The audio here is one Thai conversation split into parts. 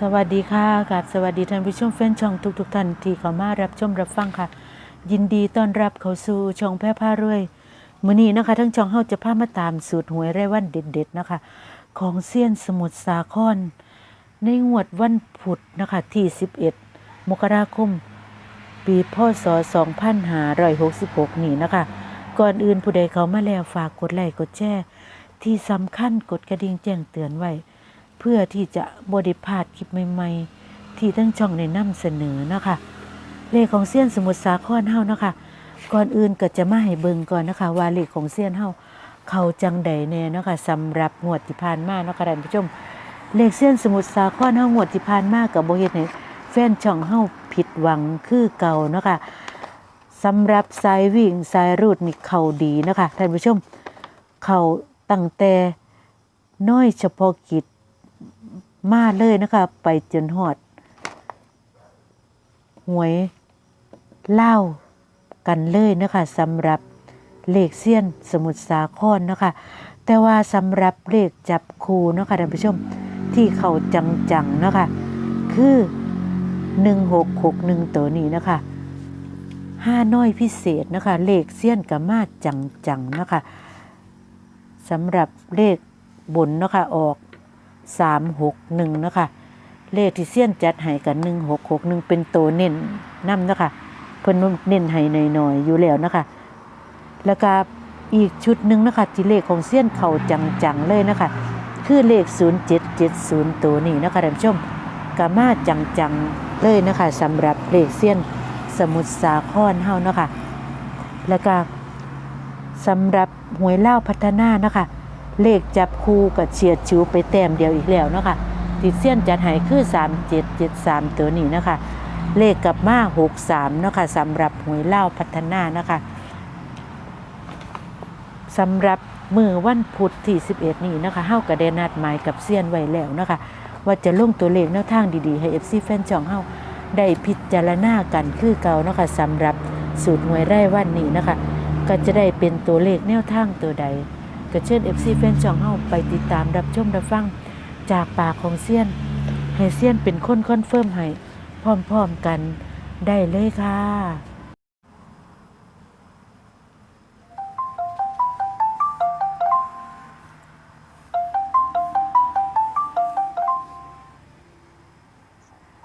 สวัสดีค่ะกับสวัสดีท่านผู้ชมแฟนช่องทุกๆท่านที่เข้ามารับชมรับฟังค่ะ ยินดีต้อนรับเข้าสู่ช่องแพร่ผ้ารวยมื้อนี้นะคะ ทั้งช่องเฮาจะพามาตามสูตรหวยรายวันเด็ดๆนะคะ ของเซียนสมุทรสาคร ในงวดวันพุธนะคะที่ 11 มกราคม ปีพศ 2566 นี่นะคะ ก่อนอื่นผู้ใดเขามาแล้วฝากกดไลค์กดแชร์ที่สำคัญกดกระดิ่งแจ้งเตือนไว้ เพื่อที่จะบไดิพาดคลิปใหม่ ๆ ที่ทั้งช่องในนำเสนอนะคะ เลขของเซียนสมุทรสาครเฮานะคะ ก่อนอื่นก็จะมาให้เบิ่งก่อนนะคะ ว่าเลขของเซียนเฮาเขาจังใดแน่นะคะสำหรับงวดที่ผ่านมาเนาะคะท่านผู้ชม เลขเซียนสมุทรสาครเฮางวดที่ผ่านมากับบ่เฮ็ดให้แฟนช่องเฮาผิดหวังคือเก่าเนาะคะสำหรับสายวิ่งสายรูดนี่เขาดีนะคะท่านผู้ชม เขาตั้งแต่น้อยเฉพาะกิจ มาเลยนะคะ ไปจนหอด หวยเล่ากันเลยนะคะสำหรับเลขเซียนสมุทรสาครนะคะ แต่ว่าสำหรับเลขจับคูนะคะท่านผู้ชมที่เขาจังๆนะคะคือ1661ตัวนี้นะคะห้าน้อยพิเศษนะคะ เลขเซียนกับมาจังๆนะคะสำหรับเลขบนนะคะออก สามหกหนึ่งนะคะเลขที่เสี้ยนจัดให้กันหนึ่งหกหกหนึ่งเป็นตัวเน้นนํนะคะเพิ่นเน้นให้หน่อยๆอยู่แล้วนะคะ แล้วก็อีกชุดหนึ่งนะคะที่เลขของเสี้ยนเข่าจังๆเลยนะคะ คือเลข 0770 ตัวนี้นะคะท่านผู้ชมกามาจังๆเลยนะคะสำหรับเลขเสี้ยนสมุทรสาครเฮานะคะ แล้วก็สำหรับหวยเล่าพัฒนานะคะ เลขจับคู่กับเฉียดชิวไปแต้มเดียวอีกแล้วเนาะคะติดเสี้ยนจัดให้คือ 3773 ตัวนี้นะคะ เลขกับมา63เนาะคะสำหรับหวยเล่าพัฒนานะคะสำหรับมือวันพุธที่ 11 นี้นะคะเฮาก็ได้นัดหมายกับเซียนไว้แล้วนะคะ ว่าจะลงตัวเลขแนวทางดีๆ ให้ FC แฟนช่องเฮาได้พิจารณากันคือเก่านะคะสำหรับสูตรหวยไร่วันนี้นะคะ ก็จะได้เป็นตัวเลขแนวทางตัวใด ก็เชิญ FC แฟนช่องเฮาไปติดตามรับชมรับฟังจากปากของเซียนให้เซียนเป็นคนคอนเฟิร์มให้พร้อมๆกันได้เลยค่ะ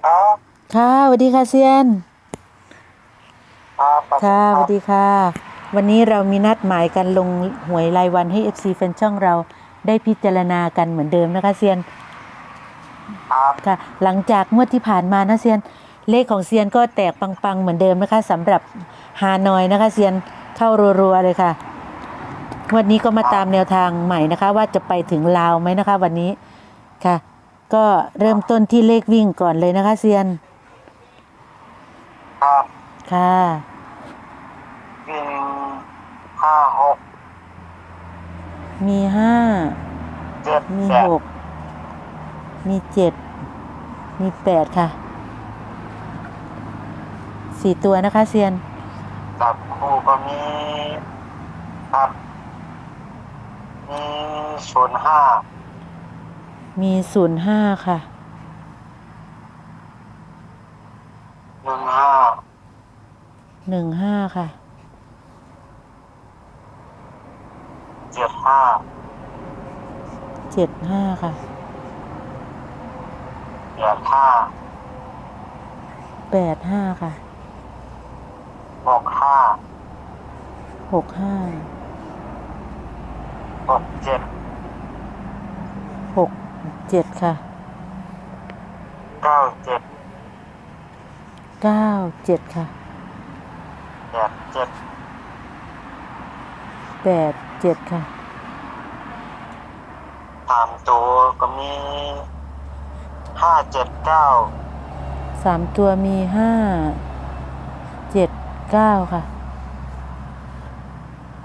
ครับค่ะสวัสดีค่ะเซียน ครับขอบณค่ะสรับวัสดีค่ะ วันนี้เรามีนัดหมายกันลงหวยรายวันให้ FC แฟนช่องเราได้พิจารณากันเหมือนเดิมนะคะเซียนครับค่ะ หลังจากงวดที่ผ่านมานะเซียน เลขของเซียนก็แตกปังๆเหมือนเดิมนะคะสำหรับฮานอยนะคะเซียนเข้ารัวๆเลยค่ะงวันนี้ก็มาตามแนวทางใหม่นะคะ ว่าจะไปถึงลาวไหมนะคะ วันนี้ค่ะ ก็เริ่มต้นที่เลขวิ่งก่อนเลยนะคะเซียนครับค่ะวิ่ง ห้าหกมีห้า เจ็ดมีแปดหก มีเจ็ด มีแปดค่ะ สี่ตัวนะคะเซียน จับคู่ก็มีครับมีศูนย์ห้ามีศูนย์ห้าค่ะ หนึ่งห้าหนึ่งห้าค่ะ เจ็ดห้าเจ็ดห้าค่ะแปดห้าแปดห้าค่ะหกห้าหกห้าหกเจ็ดหกเจ็ดค่ะเก้าเจ็ดเก้าเจ็ดค่ะแปดเจ็ดแปดเจ็ดค่ะ สามตัวก็มีห้าเจ็ดเก้าสามตัวมีห้าเจ็ดเก้าค่ะ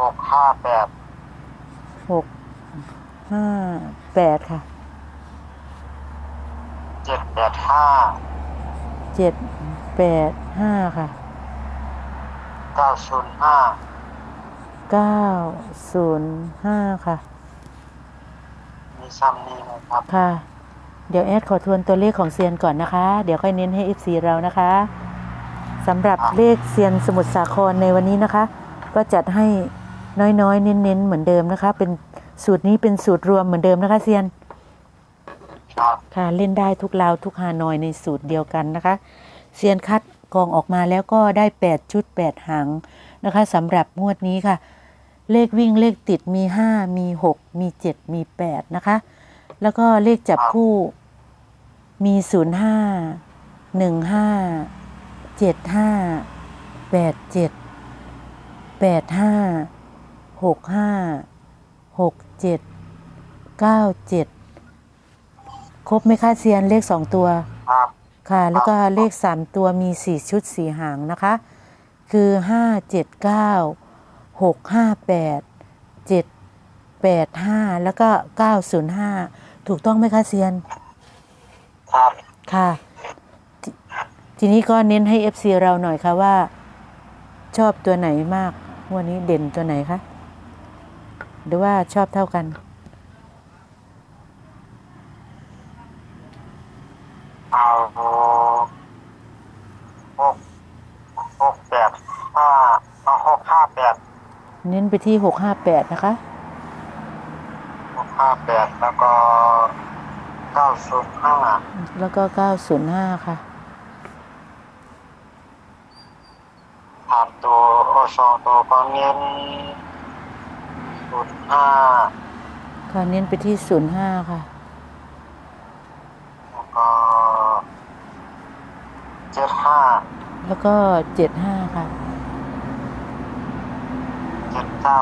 หกห้าแปดหกห้าแปดค่ะเจ็ดแปดห้าเจ็ดแปดห้าค่ะเก้าศูนย์ห้าเก้าศูนย์ห้าค่ะมี ซ้ำนี้นะครับ ค่ะ เดี๋ยวแอดขอทวนตัวเลขของเซียนก่อนนะคะ เดี๋ยวค่อยเน้นให้ FC เรานะคะสำหรับเลขเซียนสมุทรสาครในวันนี้นะคะ ก็จัดให้น้อยๆ เน้นๆ เหมือนเดิมนะคะ เป็นสูตรนี้เป็นสูตรรวมเหมือนเดิมนะคะเซียน ครับค่ะเล่นได้ทุกลาวทุกฮานอยในสูตรเดียวกันนะคะ เซียนคัดกองออกมาแล้วก็ได้ 8 ชุด 8 หางนะคะสำหรับงวดนี้ค่ะ เลขวิ่งเลขติดมี 5 มี 6 มี 7 มี 8 นะคะ แล้วก็เลขจับคู่มี 0 5 1 5 7 5 8 7 8 5 6 5 6 7 9 7 ครบไหมคะเซียนเลข 2 ตัว ครับ ค่ะ แล้วก็เลข 3 ตัวมี 4 ชุด 4 หางนะคะ คือ 5 7 9 6 5 8 7 8 5แล้วก็905ถูกต้องไหมคะเซียน ครับ ค่ะททีนี้ก็เน้นให้ FC เราหน่อยค่ะว่า ชอบตัวไหนมาก วันนี้เด่นตัวไหนคะ หรือว่าชอบเท่ากัน เอาหกหกแปดห้าเอาหกห้าแปด เน้นไปที่658นะคะหกห้าแปดแล้วก็เก้าศูนย์ห้าแล้วก็905ค่ะถามตัวโอสองตัวก็เน้นศูนย์ห้าค่ะเน้นไปที่05ค่ะ แล้วก็เจ็ดห้าแล้วก็75ค่ะ เจ็ด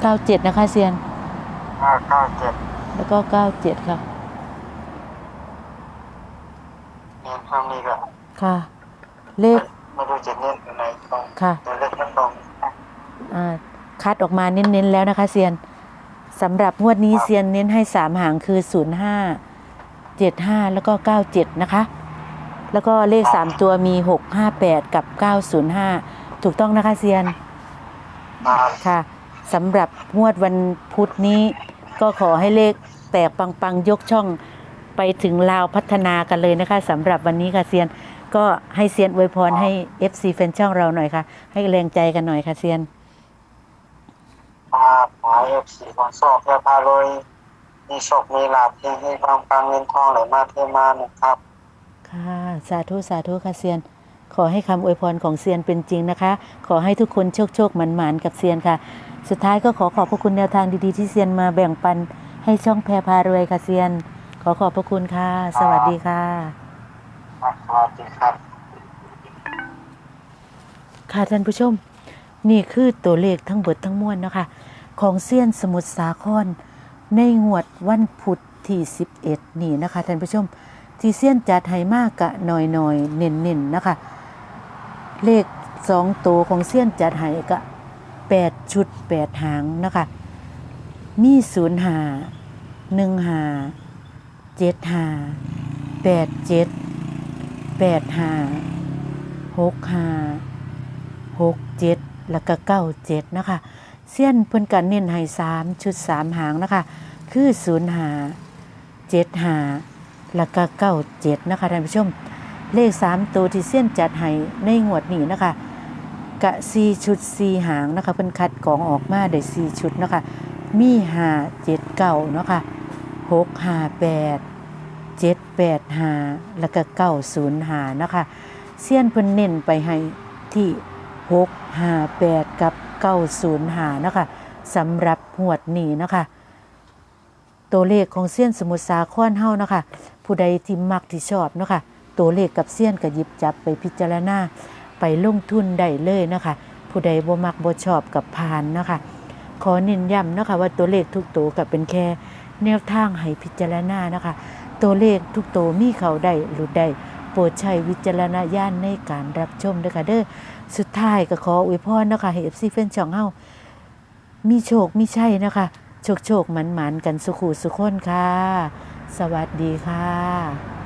เก้า97นะคะเซียนห้าเก้าเจ็ดแล้วก็97ค่ะ เน้นข้างนี้ก็ค่ะ เลขไม่รู้จะเน้นตัวไหนตรงค่ะตัวเลขมันตรงอ่าคัดออกมาเน้นๆแล้วนะคะเซียนสำหรับงวดนี้เซียนเน้นให้สามหางคือ05 75แล้วก็97นะคะ แล้วก็เลข3ตัวมี658กับ905ถูกต้องนะคะเซียน ค่ะสำหรับงวดวันพุธนี้ก็ขอให้เลขแตกปังๆ ยกช่องไปถึงลาวพัฒนากันเลยนะคะสำหรับวันนี้ค่ะเซียน ก็ให้เซียนอวยพรให้ FC แฟนช่องเราหน่อยค่ะ ให้แรงใจกันหน่อยค่ะเซียนครับขอเอฟซีของโชคเพื่พารวยมีโชคมีลาภที่ให้ปังปังๆเงินทองไหลมาเทมานะครับ ค่ะ สาธุ สาธุค่ะเซียน ขอให้คำอวยพรของเซียนเป็นจริงนะคะ ขอให้ทุกคนโชคโชคหมันหมานกับเซียนค่ะ สุดท้ายก็ขอขอบพระคุณแนวทางดีๆ ที่เซียนมาแบ่งปันให้ช่องแพรพารวยค่ะเซียน ขอขอบพระคุณค่ะ สวัสดีค่ะครับสวัสดีครับ ค่ะท่านผู้ชม นี่คือตัวเลขทั้งเบิดทั้งมวลนะคะของเซียนสมุทรสาคร ในงวดวันพุธที่ 11 นี่นะคะท่านผู้ชม ที่เซียนจัดให้มากกะหน่อยๆเน้นๆนะคะ เลขสองตัวของเซียนจัดให้กะ8ชุด8หางนะคะ มี0หา1หา7หา8 7 8หา6หาหกเจ็ดแล้วก็เก้าเจ็ดนะคะเสี้ยนเพิ่นกันเน้นให้สามชุดสามหางนะคะ คือศูนย์หาเจ็ดหาแล้วก็เก้าเจ็ดนะคะท่านผู้ชม เลขสามตัวที่เสี้ยนจัดให้ในงวดนี้นะคะ กะสี่ชุดสี่หางนะคะเพิ่นคัดกองออกมาได้สี่ชุดนะคะ มีหาเจ็ดเก้านะคะหกหาแปดเจ็ดแปดหาแล้วก็เก้าศูนย์หานะคะเสี้ยนเพิ่นเน้นไปให้ที่หกห้าแปดกับเก้าศูนย์หานะคะสำหรับหวดนี้นะคะตัวเลขของเสี้ยนสมุทรสาครเฮานะคะ ผู้ใดที่มักที่ชอบนะคะ ตัวเลขกับเสี้ยนก็หยิบจับไปพิจารณาไปลงทุนได้เลยนะคะ ผู้ใดบ่มักบ่ชอบกับพานนะคะ ขอเน้นย้ำนะคะว่าตัวเลขทุกตัวก็เป็นแค่แนวทางให้พิจารณานะคะ ตัวเลขทุกตัวมีเขาได้หลุดได้โปรดใช้วิจารณญาณในการรับชมด้วยค่ะเด้อสุดท้ายก็ขออวยพรนะคะให้ FC แฟนช่องเฮามีโชคมีชัยนะคะ โชคโชคหมันหมันๆกันสุขุสุขคนค่ะ สวัสดีค่ะ